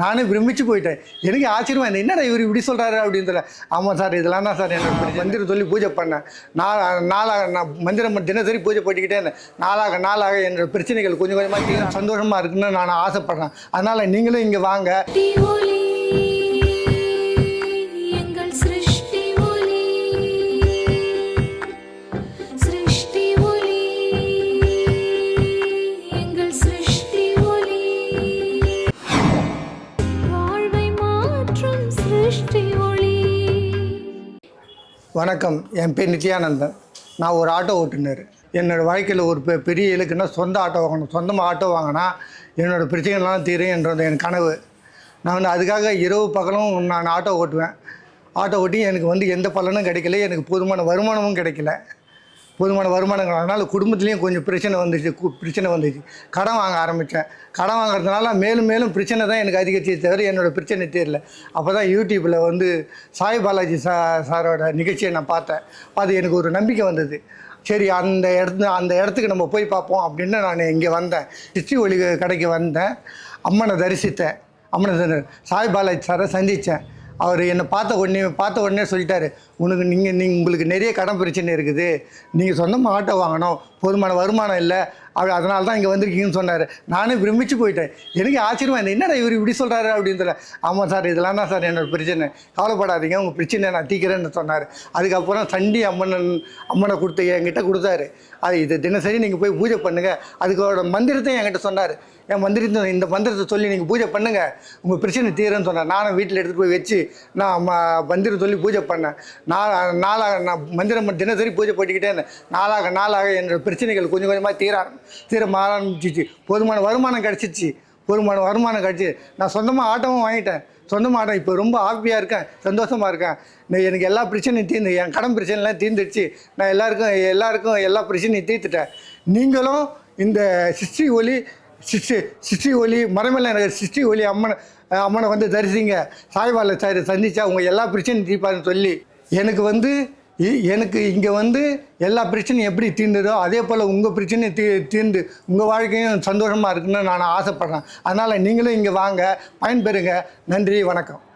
நானும் பிரமிச்சு போயிட்டேன். எனக்கு ஆச்சரியமா இருந்தது என்னடா இவர் இப்படி சொல்கிறாரு அப்படின்னு சொல்ல ஆமாம் சார் இதெல்லாம் தான் சார் என்னோட மந்திரம் சொல்லி பூஜை பண்ணேன். நாளா நாளாக நான் மந்திரம் தினசரி பூஜை பண்ணிக்கிட்டே இருந்தேன். நாளாக நாளாக என்னோட பிரச்சனைகள் கொஞ்சம் கொஞ்சமாக சந்தோஷமாக இருக்குன்னு நான் ஆசைப்பட்றேன். அதனால் நீங்களும் இங்கே வாங்க. வணக்கம். என் பேர் நித்யானந்தன். நான் ஒரு ஆட்டோ ஓட்டுநர். என்னோடய வாழ்க்கையில் ஒரு பெ- பெரிய இலக்குன்னா சொந்த ஆட்டோ வாங்கணும். சொந்தமாக ஆட்டோ வாங்கினா என்னோடய பிரச்சனைகள்லாம் தீரும் என்றது என் கனவு. நான் வந்து அதுக்காக இரவு பகலும் நான் ஆட்டோ ஓட்டுவேன். ஆட்டோ ஓட்டி எனக்கு வந்து எந்த பலனும் கிடைக்கல. எனக்கு போதுமான வருமானமும் கிடைக்கல. போதுமான வருமானங்கள் அதனால் குடும்பத்துலேயும் கொஞ்சம் பிரச்சனை வந்துச்சு பிரச்சனை வந்துச்சு. கடன் வாங்க ஆரம்பித்தேன் கடன் வாங்குறதுனால மேலும் மேலும் பிரச்சனை தான் எனக்கு அதிகரிச்சே தவிர என்னோடய பிரச்சனை தெரியல. அப்போ தான் யூடியூப்பில் வந்து சாய் பாலாஜி சா சாரோட நிகழ்ச்சியை நான் பார்த்தேன். அது எனக்கு ஒரு நம்பிக்கை வந்தது. சரி அந்த இடத்து அந்த இடத்துக்கு நம்ம போய் பார்ப்போம் அப்படின்னு நான் இங்கே வந்தேன். சிச்சி ஒளி கடைக்கு வந்தேன். அம்மனை தரிசித்தேன். அம்மனை சாய் பாலாஜி சாரை சந்தித்தேன் அவர் என்னை பார்த்த உடனே பார்த்த உடனே சொல்லிட்டாரு உனக்கு நீங்கள் நீங்கள் உங்களுக்கு நிறைய கடன் பிரச்சனை இருக்குது. நீங்கள் சொந்தமாக ஆட்டோ வாங்கணும். போதுமான வருமானம் இல்லை. அவர் அதனால தான் இங்கே வந்திருக்கீங்கன்னு சொன்னார். நானும் பிரமிச்சு போயிட்டேன். எனக்கு ஆச்சரியமாக இருந்தது. என்னடா இவர் இப்படி சொல்கிறாரு அப்படின்னு சொல்ல. ஆமாம் சார் இதெல்லாம் தான் சார் என்னோட பிரச்சனை. கவலைப்படாதீங்க. உங்கள் பிரச்சனை நான் தீக்கிறேன்னு சொன்னார். அதுக்கப்புறம் சண்டி அம்மன் அம்மனை கொடுத்து என்கிட்ட கொடுத்தாரு. அது இது தினசரி நீங்கள் போய் பூஜை பண்ணுங்கள் அதுக்கோட மந்திரத்தையும் என்கிட்ட சொன்னார். என் மந்திரத்தை இந்த மந்திரத்தை சொல்லி நீங்கள் பூஜை பண்ணுங்கள் உங்கள் பிரச்சனை தீரன்னு சொன்னார். நானும் வீட்டில் எடுத்துகிட்டு போய் வச்சு நான் ம மந்திரம் சொல்லி பூஜை பண்ணேன். நாளா நாளாக நான் மந்திரம் தினசரி பூஜை பண்ணிக்கிட்டே இருந்தேன். நாளாக நாளாக என்னோடய பிரச்சனைகள் கொஞ்சம் கொஞ்சமாக தீர தீரம் மாற ஆரம்பிச்சிச்சு போதுமான வருமானம் கிடச்சிச்சு. போதுமான வருமானம் கிடச்சி. நான் சொந்தமாக ஆட்டமும் வாங்கிட்டேன். சொந்தமாக ஆட்டம். இப்போ ரொம்ப ஹாப்பியாக இருக்கேன். சந்தோஷமாக இருக்கேன். நான் எனக்கு எல்லா பிரச்சனையும் தீர்ந்து என் கடன் பிரச்சனைலாம் தீர்ந்துடுச்சு. நான் எல்லாருக்கும் எல்லாருக்கும் எல்லா பிரச்சனையும் தீர்த்துட்டேன். நீங்களும் இந்த சிஸ்டி ஒலி சிஸ்டி சிஸ்டி ஒலி மரமேல எனக்கு சிஸ்டி ஒலி அம்மனை அம்மனை வந்து தரிசிங்க. சாய்வாளர் சார் சந்தித்தா உங்கள் எல்லா பிரச்சனையும் தீர்ப்பாருன்னு சொல்லி எனக்கு வந்து எனக்கு இங்கே வந்து எல்லா பிரச்சனையும் எப்படி தீர்ந்ததோ அதே போல் உங்கள் பிரச்சனையும் தீ தீர்ந்து உங்கள் வாழ்க்கையும் சந்தோஷமாக இருக்குன்னு நான் ஆசைப்பட்றேன். அதனால் நீங்களும் இங்கே வாங்க பயன்பெறுங்க. நன்றி வணக்கம்.